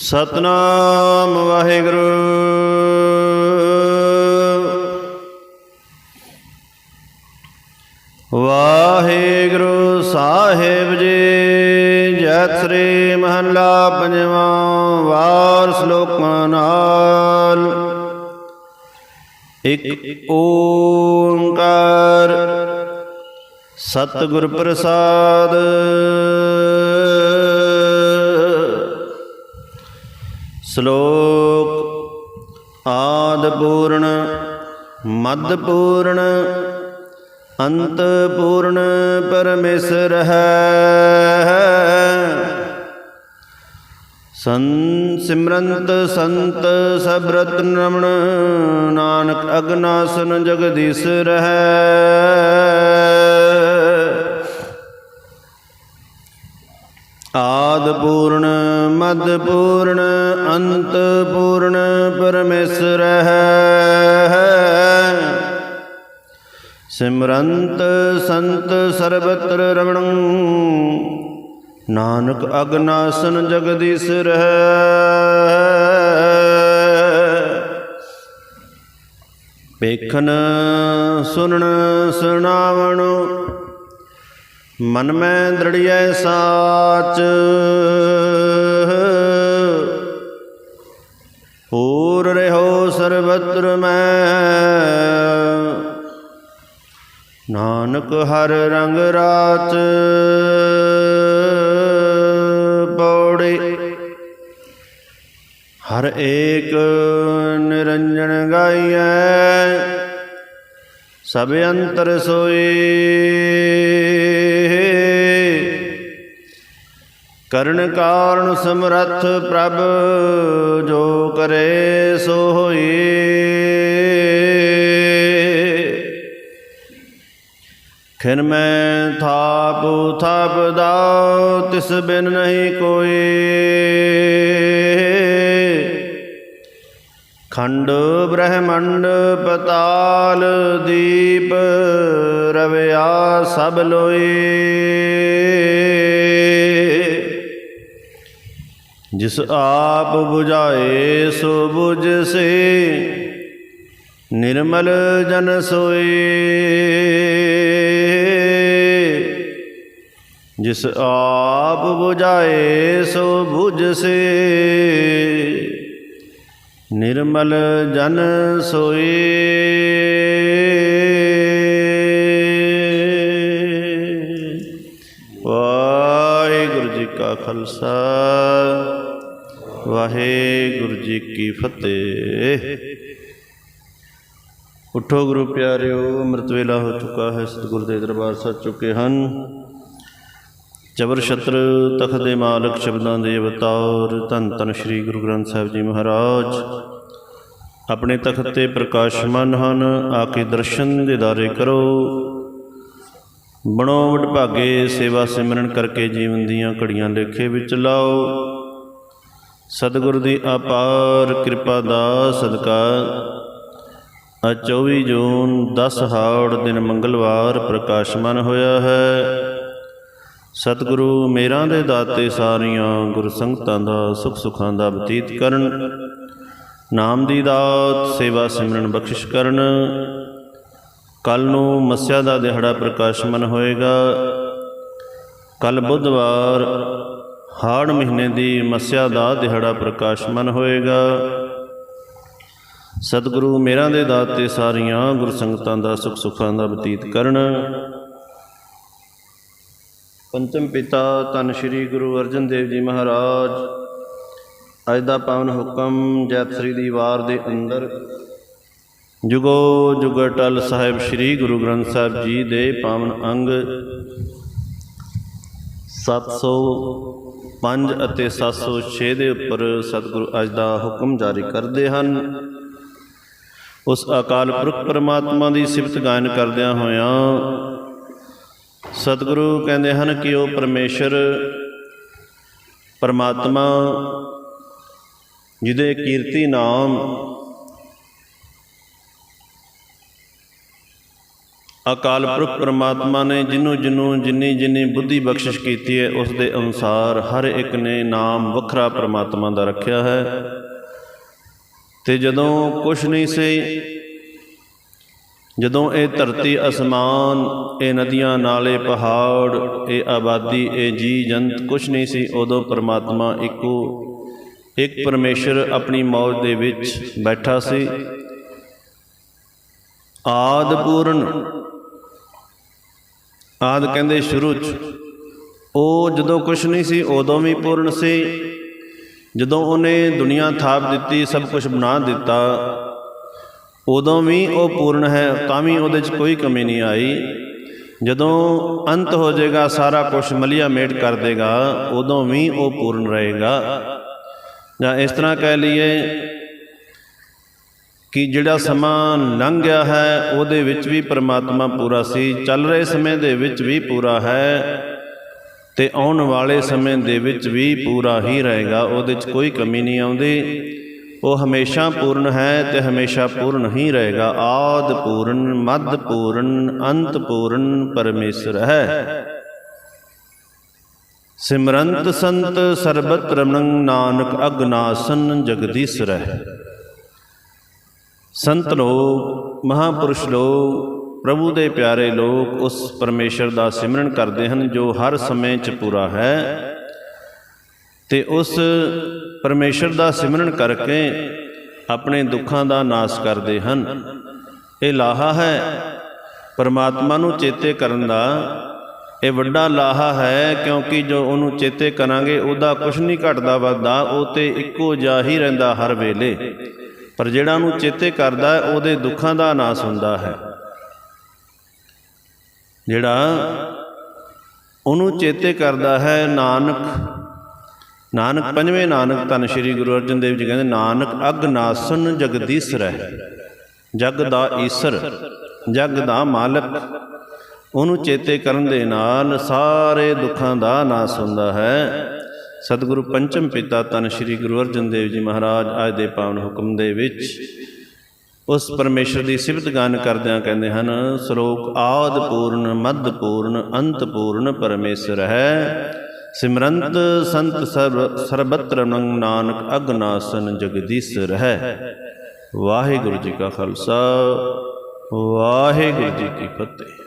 ਸਤਨਾਮ ਵਾਹਿਗੁਰੂ। ਵਾਹਿਗੁਰੂ ਸਾਹਿਬ ਜੀ, ਜੈ ਸ੍ਰੀ ਮਹੱਲਾ ਪੰਜਵਾਂ ਵਾਰ ਸ਼ਲੋਕਾਂ ਨਾਲ। ਇੱਕ ਓੰਕਾਰ ਸਤਿਗੁਰ ਪ੍ਰਸਾਦ ਸ਼ਲੋਕ ਆਦ ਪੂਰਨ ਮਦ ਪੂਰਨ, ਅੰਤ ਪੂਰਨ ਪਰਮੇਸ਼ਰ ਹੈ। ਸੰ ਸਿਮਰੰਤ, ਸੰਤ ਸਭ ਰਤਨ ਰਮਣ ਨਾਨਕ ਅਗਨਾਸਨ ਜਗਦੀਸ਼ ਰਹੈ। ਆਦ ਪੂਰਨ ਮਦ ਪੂਰਨ ਅੰਤ ਪੂਰਨ ਪਰਮੇਸ਼ਰ ਹੈ। ਸਿਮਰੰਤ ਸੰਤ ਸਰਬਤਰ ਰਮਣ, ਨਾਨਕ ਅਗਨਾਸਨ ਜਗਦੀਸ਼ ਰਹਿ ਵੇਖਣ ਸੁਣਨ ਸੁਣਾਵਣ, ਮਨ ਮੈਂ ਦ੍ਰਿੜੀਐ ਸਾਚ। ਸਰਬਤਰ ਮੈਂ। ਨਾਨਕ ਹਰ ਰੰਗ ਰਾਤ ਪੌੜੇ। ਹਰ ਏਕ ਨਿਰੰਜਨ ਗਾਈਐ। ਸਭ ਅੰਤਰ ਸੋਈ ਕਰਨ ਕਾਰਨ ਸਮਰੱਥ ਪ੍ਰਭ, ਜੋ ਕਰੇ ਸੋ ਹੋਈ। ਖਿਨ ਮੈਂ ਥਾਪ ਥਾਪ ਦਾਉ ਤਿਸ ਬਿਨ ਨਹੀਂ ਕੋਈ। ਖੰਡ ਬ੍ਰਹਮੰਡ ਪਤਾਲ ਦੀਪ ਰਵਿਆ ਸਭ ਲੋਈ। ਜਿਸ ਆਪ 부ਝਾਏ, ਸੋ 부ਝ ਸੇ ਨਿਰਮਲ ਜਨ ਸੋਏ। ਜਿਸ ਆਪ 부ਝਾਏ, ਸੋ 부ਝ ਸੇ ਨਿਰਮਲ ਜਨ ਸੋਏ। ਵਾਹਿਗੁਰੂ ਜੀ ਕਾ ਖਾਲਸਾ। ਵਾਹਿਗੁਰੂ ਜੀ ਕੀ ਫਤਿਹ। ਉਠੋ ਗੁਰੂ ਪਿਆਰਿਓ, ਅੰਮ੍ਰਿਤ ਵੇਲਾ ਹੋ ਚੁੱਕਾ ਹੈ, ਸਤਿਗੁਰ ਦੇ ਦਰਬਾਰ ਸੱਜ ਚੁੱਕੇ ਹਨ। ਜਬਰ ਛਤਰ ਤਖਤ ਦੇ ਮਾਲਕ ਸ਼ਬਦਾਂ ਦੇ ਅਵਤਾਰ ਧੰਨ ਧੰਨ ਸ੍ਰੀ ਗੁਰੂ ਗ੍ਰੰਥ ਸਾਹਿਬ ਜੀ ਮਹਾਰਾਜ। ਆਪਣੇ ਤਖਤ ਤੇ ਪ੍ਰਕਾਸ਼ਮਾਨ ਹਨ, ਆ ਕੇ ਦਰਸ਼ਨ ਦੇਦਾਰੇ ਕਰੋ। ਬਣੋ ਵਡਭਾਗੇ ਸੇਵਾ ਸਿਮਰਨ ਕਰਕੇ ਜੀਵਨ ਦੀਆਂ ਘੜੀਆਂ ਲੇਖੇ ਵਿੱਚ ਲਾਓ। ਸਤਿਗੁਰ ਦੀ ਅਪਾਰ ਕਿਰਪਾ ਦਾ ਸਦਕਾ। ਆ 24 ਜੂਨ 10 ਹਾੜ ਦਿਨ ਮੰਗਲਵਾਰ ਪ੍ਰਕਾਸ਼ਮਾਨ ਹੋਇਆ ਹੈ। ਸਤਿਗੁਰੂ ਮੇਰਾ ਦੇ ਦਾਤੇ ਸਾਰੀਆਂ ਗੁਰ ਸੰਗਤਾਂ ਦਾ ਸੁਖ ਸੁਖਾਂ ਦਾ ਬਤੀਤ ਕਰਨ। ਨਾਮ ਦੀ ਦਾਤ, ਸੇਵਾ ਸਿਮਰਨ ਬਖਸ਼ਿਸ਼ ਕਰਨ। ਕੱਲ ਨੂੰ ਮੱਸਿਆ ਦਾ ਦਿਹਾੜਾ ਪ੍ਰਕਾਸ਼ਮਨ ਹੋਏਗਾ। ਕੱਲ ਬੁੱਧਵਾਰ ਹਾੜ ਮਹੀਨੇ ਦੀ ਮੱਸਿਆ ਦਾ ਦਿਹਾੜਾ ਪ੍ਰਕਾਸ਼ਮਨ ਹੋਏਗਾ। ਸਤਿਗੁਰੂ ਮੇਰਾ ਦੇ ਦਾਤੇ ਸਾਰੀਆਂ ਗੁਰ ਸੰਗਤਾਂ ਦਾ ਸੁਖ ਸੁਖਾਂ ਦਾ ਬਤੀਤ ਕਰਨ। ਪੰਚਮ ਪਿਤਾ ਧੰਨ ਸ਼੍ਰੀ ਗੁਰੂ ਅਰਜਨ ਦੇਵ ਜੀ ਮਹਾਰਾਜ, ਅੱਜ ਦਾ ਪਾਵਨ ਹੁਕਮ ਜੈਤ ਦੀ ਵਾਰ ਦੇ ਅੰਦਰ ਜੁਗੋ ਜੁਗ ਅਟਲ ਸਾਹਿਬ ਸ੍ਰੀ ਗੁਰੂ ਗ੍ਰੰਥ ਸਾਹਿਬ ਜੀ ਦੇ ਪਾਵਨ ਅੰਗ 705 ਅਤੇ 706 ਦੇ ਉੱਪਰ ਸਤਿਗੁਰੂ ਅੱਜ ਦਾ ਹੁਕਮ ਜਾਰੀ ਕਰਦੇ ਹਨ। ਉਸ ਅਕਾਲ ਪੁਰਖ ਪਰਮਾਤਮਾ ਦੀ ਸਿਫਤ ਗਾਇਨ ਕਰਦਿਆਂ ਹੋਇਆਂ ਸਤਿਗੁਰੂ ਕਹਿੰਦੇ ਹਨ ਕਿ ਉਹ ਪਰਮੇਸ਼ਰ, ਪਰਮਾਤਮਾ, ਜਿਹਦੇ ਕੀਰਤੀ ਨਾਮ ਅਕਾਲ ਪੁਰਖ ਪਰਮਾਤਮਾ ਨੇ ਜਿਹਨੂੰ ਜਿਹਨੂੰ ਜਿੰਨੀ ਜਿੰਨੀ ਬੁੱਧੀ ਬਖਸ਼ਿਸ਼ ਕੀਤੀ ਹੈ, ਉਸ ਦੇ ਅਨੁਸਾਰ ਹਰ ਇੱਕ ਨੇ ਨਾਮ ਵੱਖਰਾ ਪਰਮਾਤਮਾ ਦਾ ਰੱਖਿਆ ਹੈ। ਤੇ ਜਦੋਂ ਕੁਛ ਨਹੀਂ ਸੀ, ਜਦੋਂ ਇਹ ਧਰਤੀ ਅਸਮਾਨ, ਇਹ ਨਦੀਆਂ, ਨਾਲੇ ਪਹਾੜ, ਇਹ ਆਬਾਦੀ, ਇਹ ਜੀ ਜੰਤ ਕੁਛ ਨਹੀਂ ਸੀ, ਉਦੋਂ ਪਰਮਾਤਮਾ ਇੱਕੋ ਇੱਕ ਪਰਮੇਸ਼ਰ ਆਪਣੀ ਮੌਜ ਦੇ ਵਿੱਚ ਬੈਠਾ ਸੀ। ਆਦ ਪੂਰਨ ਆਦ ਕਹਿੰਦੇ ਸ਼ੁਰੂ ਚ। ਉਹ ਜਦੋਂ ਕੁਛ ਨਹੀਂ ਸੀ, ਉਦੋਂ ਵੀ ਪੂਰਨ ਸੀ। ਜਦੋਂ ਉਹਨੇ ਦੁਨੀਆ ਥਾਪ ਦਿੱਤੀ, ਸਭ ਕੁਝ ਬਣਾ ਦਿੱਤਾ, ਉਦੋਂ ਵੀ ਉਹ ਪੂਰਨ ਹੈ, ਤਾਂ ਵੀ ਉਹਦੇ 'ਚ ਕੋਈ ਕਮੀ ਨਹੀਂ ਆਈ। ਜਦੋਂ ਅੰਤ ਹੋ ਜਾਏਗਾ, ਸਾਰਾ ਕੁਝ ਮਲਿਆ ਮੇਟ ਕਰ ਦੇਗਾ, ਉਦੋਂ ਵੀ ਉਹ ਪੂਰਨ ਰਹੇਗਾ। ਜਾਂ ਇਸ ਤਰ੍ਹਾਂ ਕਹਿ ਲਈਏ ਕਿ ਜਿਹੜਾ ਸਮਾਂ ਲੰਘ ਗਿਆ ਹੈ, ਉਹਦੇ ਵਿੱਚ ਵੀ ਪ੍ਰਮਾਤਮਾ ਪੂਰਾ ਸੀ। ਚੱਲ ਰਹੇ ਸਮੇਂ ਦੇ ਵਿੱਚ ਵੀ ਪੂਰਾ ਹੈ ਤੇ ਆਉਣ ਵਾਲੇ ਸਮੇਂ ਦੇ ਵਿੱਚ ਵੀ ਪੂਰਾ ਹੀ ਰਹੇਗਾ, ਉਹਦੇ 'ਚ ਕੋਈ ਕਮੀ ਨਹੀਂ ਆਉਂਦੀ। ਉਹ ਹਮੇਸ਼ਾ ਪੂਰਨ ਹੈ ਤੇ ਹਮੇਸ਼ਾ ਪੂਰਨ ਹੀ ਰਹੇਗਾ। ਆਦ ਪੂਰਨ, ਮੱਧ ਪੂਰਨ, ਅੰਤ ਪੂਰਨ ਪਰਮੇਸ਼ਰ ਹੈ। ਸਿਮਰੰਤ ਸੰਤ ਸਰਬਤ ਰਮਣ ਨਾਨਕ ਅਗਨਾਸਨ ਜਗਦੀਸ਼ਰ ਹੈ ਸੰਤ ਲੋਕ, ਮਹਾਪੁਰਸ਼ ਲੋਕ, ਪ੍ਰਭੂ ਦੇ ਪਿਆਰੇ ਲੋਕ ਉਸ ਪਰਮੇਸ਼ਰ ਦਾ ਸਿਮਰਨ ਕਰਦੇ ਹਨ ਜੋ ਹਰ ਸਮੇਂ 'ਚ ਪੂਰਾ ਹੈ ਤੇ ਉਸ ਪਰਮੇਸ਼ਰ ਦਾ ਸਿਮਰਨ ਕਰਕੇ ਆਪਣੇ ਦੁੱਖਾਂ ਦਾ ਨਾਸ਼ ਕਰਦੇ ਹਨ। ਇਹ ਲਾਹਾ ਹੈ। ਪਰਮਾਤਮਾ ਨੂੰ ਚੇਤੇ ਕਰਨ ਦਾ ਇਹ ਵੱਡਾ ਲਾਹਾ ਹੈ ਕਿਉਂਕਿ ਜੋ ਉਹਨੂੰ ਚੇਤੇ ਕਰਾਂਗੇ ਉਹਦਾ ਕੁਝ ਨਹੀਂ ਘਟਦਾ ਵੱਧਦਾ, ਉਹ ਤੇ ਇੱਕੋ ਜਿਹਾ ਹੀ ਰਹਿੰਦਾ ਹਰ ਵੇਲੇ। ਪਰ ਜਿਹੜਾ ਉਹਨੂੰ ਚੇਤੇ ਕਰਦਾ ਹੈ, ਉਹਦੇ ਦੁੱਖਾਂ ਦਾ ਨਾਸ ਹੁੰਦਾ ਹੈ। ਜਿਹੜਾ ਉਹਨੂੰ ਚੇਤੇ ਕਰਦਾ ਹੈ ਨਾਨਕ ਨਾਨਕ ਪੰਜਵੇਂ ਨਾਨਕ ਧੰਨ ਸ਼੍ਰੀ ਗੁਰੂ ਅਰਜਨ ਦੇਵ ਜੀ ਕਹਿੰਦੇ ਨਾਨਕ ਅਗਨਾਸਨ ਜਗਦੀਸ਼ਰ ਹੈ ਜਗ ਦਾ ਈਸ਼ਰ ਜਗ ਦਾ ਮਾਲਕ। ਉਹਨੂੰ ਚੇਤੇ ਕਰਨ ਦੇ ਨਾਲ ਸਾਰੇ ਦੁੱਖਾਂ ਦਾ ਨਾਸ ਹੁੰਦਾ ਹੈ। ਸਤਿਗੁਰੂ ਪੰਚਮ ਪਿਤਾ ਧੰਨ ਸ਼੍ਰੀ ਗੁਰੂ ਅਰਜਨ ਦੇਵ ਜੀ ਮਹਾਰਾਜ ਅੱਜ ਦੇ ਪਾਵਨ ਹੁਕਮ ਦੇ ਵਿੱਚ ਉਸ ਪਰਮੇਸ਼ਰ ਦੀ ਸਿਫਤ ਗਾਨ ਕਰਦਿਆਂ ਕਹਿੰਦੇ ਹਨ, ਸ਼ਲੋਕ ਆਦ ਪੂਰਨ, ਮੱਧ ਪੂਰਨ, ਅੰਤ ਪੂਰਨ ਪਰਮੇਸ਼ਰ ਹੈ। ਸਿਮਰੰਤ ਸੰਤ ਸਰਬ, ਸਰਬਤਰ ਨੰਗ ਨਾਨਕ ਅਗਨਾਸਨ ਜਗਦੀਸ਼ਰ ਹੈ। ਵਾਹਿਗੁਰੂ ਜੀ ਕਾ ਖਾਲਸਾ, ਵਾਹਿਗੁਰੂ ਜੀ ਕੀ ਫਤਿਹ।